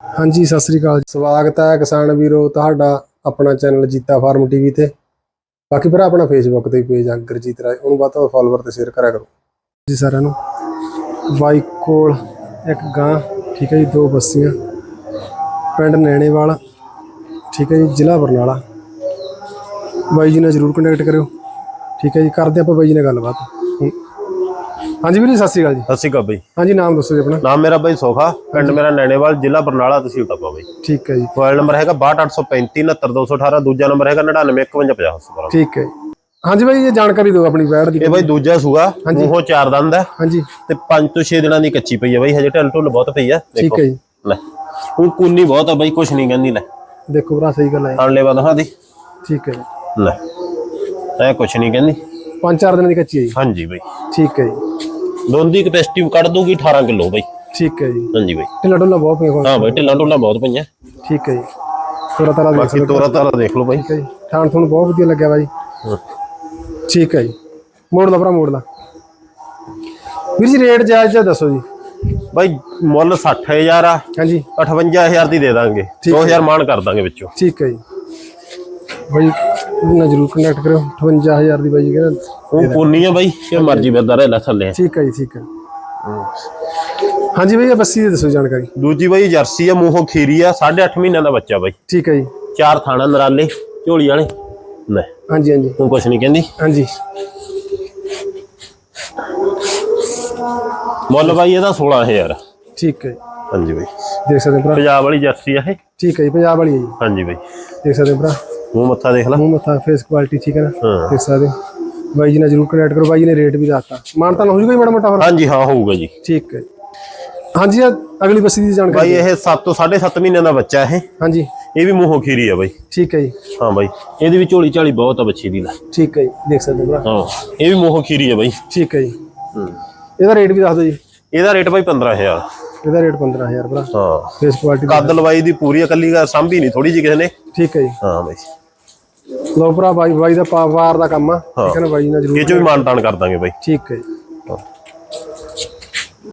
ਹਾਂਜੀ, ਸਤਿ ਸ੍ਰੀ ਅਕਾਲ ਜੀ। ਸਵਾਗਤ ਹੈ ਕਿਸਾਨ ਵੀਰੋ, ਤੁਹਾਡਾ ਆਪਣਾ ਚੈਨਲ ਜੀਤਾ ਫਾਰਮ ਟੀਵੀ ਤੇ। ਬਾਕੀ ਭਰਾ, ਆਪਣਾ ਫੇਸਬੁੱਕ ਤੇ ਪੇਜ ਆ, ਗੁਰਜੀਤ ਰਾਏ। ਉਹਨੂੰ ਵੱਧ ਤੋਂ ਫਾਲੋਅਰ ਤੇ ਸ਼ੇਅਰ ਕਰਿਆ ਕਰੋ। ਜੀ ਸਾਰਿਆਂ ਨੂੰ। ਬਾਈ ਕੋਲ ਇੱਕ ਗਾਂ, ਠੀਕ ਹੈ ਜੀ, ਦੋ ਬੱਸੀਆਂ। ਪਿੰਡ ਨੈਣੇਵਾਲ, ਠੀਕ ਹੈ ਜੀ, ਜ਼ਿਲ੍ਹਾ ਬਰਨਾਲਾ। ਬਾਈ ਜੀ ਨਾਲ ਜਰੂਰ ਕੰਟੈਕਟ ਕਰਿਓ। ਠੀਕ ਹੈ ਜੀ, ਕਰਦੇ ਆਪਾਂ ਬਾਈ ਜੀ ਨਾਲ ਗੱਲਬਾਤ। ਹਾਂਜੀ ਵੀਰ ਜੀ ਸਤਿ ਸ੍ਰੀ ਅਕਾਲ ਜੀ। ਸਤਿ ਸ਼੍ਰੀ ਅਕਾਲ ਬਈ। ਹਾਂਜੀ ਨਾਮ ਦੱਸੋ ਜੀ ਆਪਣਾ। ਨਾਮ ਮੇਰਾ ਬਾਈ ਸੋਖਾ ਪਿੰਡ ਮੇਰਾ ਨੈਣੇਵਾਲ ਜ਼ਿਲ੍ਹਾ ਬਰਨਾਲਾ ਤਹਿਸੀਲ ਟੱਪਾ ਬਾਈ। ਠੀਕ ਹੈ ਜੀ। ਮੋਬਾਈਲ ਨੰਬਰ ਹੈਗਾ 6283 69218 ਦੂਜਾ ਨੰਬਰ ਹੈਗਾ 995150 ਠੀਕ ਹੈ ਜੀ। ਹਾਂਜੀ ਬਾਈ ਇਹ ਜਾਣਕਾਰੀ ਦਿਓ ਆਪਣੀ ਬੈੜ ਦੀ। ਇਹ ਬਾਈ ਦੂਜਾ ਸੂਆ ਮੂੰਹੋਂ ਚਾਰ ਦੰਦ ਹੈ ਹਾਂਜੀ। ਤੇ 5 ਤੋਂ 6 ਦਿਨਾਂ ਦੀ ਕੱਚੀ ਪਈ ਹੈ ਬਾਈ ਹਜੇ ਢਿੱਲ ਢੁੱਲ ਬਹੁਤ ਪਈ ਹੈ। ਠੀਕ ਹੈ ਜੀ। ਲੈ ਹੁਣ ਕੁੰਨੀ ਬਹੁਤ ਹੈ ਬਾਈ ਕੁਛ ਨਹੀਂ ਕਹਿੰਦੀ ਲੈ। ਦੇਖੋ ਭਰਾ ਸਹੀ ਗੱਲ ਹੈ ਆਣ ਲੈ ਬਦਹਾ ਦੀ। ਠੀਕ ਹੈ ਜੀ। ਲੈ ਐ ਕੁਛ ਨਹੀਂ ਕਹਿੰਦੀ। ਪੰਜ ਚਾਰ ਦਿਨਾਂ ਦੀ ਕੱਚੀ ਹੈ ਜੀ। ਹਾਂਜੀ ਬਾਈ। ਠੀਕ ਹੈ ਜੀ। ਦੋਨ ਦੀ ਕਪੈਸਿਟੀ ਕੱਢ ਦੂਗੀ 18 ਕਿਲੋ ਬਾਈ। ਠੀਕ ਹੈ ਜੀ। ਹਾਂਜੀ ਬਾਈ। ਢਿੱਲਾ ਢੁੱਲਾ ਬਹੁਤ ਪਿਆ। ਹਾਂ ਬਾਈ ਢਿੱਲਾਂ ਢੁੱਲਾਂ ਬਹੁਤ ਪਈਆਂ। ਠੀਕ ਹੈ ਜੀ। ਥੋੜਾ ਤਾਰਾ ਦੇਖ ਬਾਕੀ ਲਓ ਤੋਰਾ ਤਾਰਾ ਦੇਖ ਲਓ ਬਾਈ। ਠੀਕ ਹੈ ਜੀ। ਥਾਣ ਤੁਹਾਨੂੰ ਬਹੁਤ ਵਧੀਆ ਲੱਗਿਆ ਬਾਈ। ਠੀਕ ਹੈ ਜੀ। ਮੋੜ ਦਾ ਭਰਾ ਮੋੜ ਦਾ ਵੀਰ ਜੀ ਰੇਟ ਜਾਇਜ਼ ਜਿਹਾ ਦੱਸੋ ਜੀ। ਬਾਈ ਮੁੱਲ 60000 ਆ। ਹਾਂਜੀ। 58000 ਦੀ ਦੇ ਦਾਂਗੇ। 2000 ਮਾਨ ਕਰ ਦਾਂਗੇ ਵਿੱਚੋਂ। ਠੀਕ ਹੈ ਜੀ। ਬਾਈ ਨਾ ਜਰੂਰ ਕੰਟੈਕਟ ਕਰਿਓ 58000 ਦੀ ਬਾਈ ਜੀ ਕਹਿੰਦਾ। ਉਹ ਕੋਨੀ ਆ ਬਾਈ ਕਿ ਮਰਜ਼ੀ ਫਿਰਦਾ ਰਹਿ ਲੈ ਥੱਲੇ। ਠੀਕ ਹੈ ਜੀ ਠੀਕ ਹੈ ਹਾਂਜੀ ਬਾਈ ਇਹ ਬੱਸੀ ਦੀ ਦੱਸੋ ਜਾਣਕਾਰੀ। ਦੂਜੀ ਬਾਈ ਜਰਸੀ ਆ ਮੂੰਹੋਂ ਖੀਰੀ ਆ 8.5 ਮਹੀਨਿਆਂ ਦਾ ਬੱਚਾ ਬਾਈ। ਠੀਕ ਹੈ ਜੀ। ਚਾਰ ਥਾਣਾ ਨਰਾਲੇ ਝੋਲੀ ਵਾਲੇ। ਲੈ। ਹਾਂਜੀ ਹਾਂਜੀ। ਤੂੰ ਕੁਛ ਨਹੀਂ ਕਹਿੰਦੀ? ਹਾਂਜੀ। ਮੁੱਲ ਬਾਈ ਇਹਦਾ 16000 ਠੀਕ ਹੈ। ਹਾਂਜੀ ਬਾਈ। ਦੇਖ ਸਕਦੇ ਭਰਾ। ਪੰਜਾਬ ਵਾਲੀ ਜਰਸੀ ਆ ਇਹ। ਠੀਕ ਹੈ ਜੀ ਪੰਜਾਬ ਵਾਲੀ ਹੈ ਜੀ। ਹਾਂਜੀ ਬਾਈ। ਦੇਖ ਸਕਦੇ ਭਰਾ। ਮੂੰਹ ਮੱਥਾ ਦੇਖ ਲੈ। ਮੂੰਹ ਮੱਥਾ ਫੇਸ ਕੁਆਲਿਟੀ ਠੀਕ ਹੈ ਨਾ? ਦੇਖ ਸਕਦੇ ਬਾਈ ਜੀ ਨਾਲ ਜਰੂਰ ਕੰਟੈਕਟ ਕਰੋ। ਬਾਈ ਜੀ ਨੇ ਰੇਟ ਵੀ ਦੱਸਤਾ। ਮਾਨਤਾ ਨਾ ਹੋ ਜੂਗਾ ਜੀ ਮਾੜਾ ਮੋਟਾ ਹਾਂਜੀ ਹਾਂ ਹੋਊਗਾ ਜੀ। ਠੀਕ ਹੈ ਹਾਂਜੀ ਅਗਲੀ ਬੱਸੀ ਦੀ ਜਾਣਕਾਰੀ ਬਾਈ ਇਹ 7 ਤੋਂ 7.5 ਮਹੀਨਿਆਂ ਦਾ ਬੱਚਾ ਇਹ। ਹਾਂਜੀ। ਇਹ ਵੀ ਮੂੰਹੋਂ ਖੀਰੀ ਆ ਬਾਈ। ਠੀਕ ਹੈ ਜੀ। ਹਾਂ ਬਾਈ ਇਹਦੀ ਵੀ ਝੋਲੀ ਝਾਲੀ ਬਹੁਤ ਆ ਬੱਚੀ ਦੀ ਲੈ ਠੀਕ ਹੈ ਜੀ ਦੇਖ ਸਕਦੇ ਹੋ ਭਰਾ। ਹਾਂ ਇਹ ਵੀ ਮੂੰਹੋਂ ਖੀਰੀ ਆ ਬਾਈ। ਠੀਕ ਹੈ ਜੀ। ਹੂੰ। ਇਹਦਾ ਰੇਟ ਵੀ ਦੱਸ ਦਿਓ ਜੀ। ਇਹਦਾ ਰੇਟ ਬਾਈ 15000 ਇਹਦਾ ਰੇਟ 15000 ਭਰਾ। ਹਾਂ। ਫੇਸ ਕੁਆਲਿਟੀ ਕੱਦ ਲਵਾਈ ਦੀ ਪੂਰੀ ਇਕੱਲੀ ਗਾ ਸਾਂਭੀ ਨਹੀਂ ਥੋੜੀ ਜਿਹੀ ਕਿਸੇ ਨੇ। ਠੀਕ ਹੈ ਜੀ। ਹਾਂ ਬਾਈ। ਲੋ ਭਰਾ ਬਾਈ ਬਾਈ ਦਾ ਪਾਵਾਰ ਦਾ ਕੰਮ ਆ। ਠੀਕ ਹੈ। ਨਾ ਬਾਈ ਨਾਲ ਜਰੂਰ ਇਹ ਚ ਵੀ ਮਾਨਤਾਨ ਕਰ ਦਾਂਗੇ ਬਾਈ। ਠੀਕ ਹੈ ਜੀ।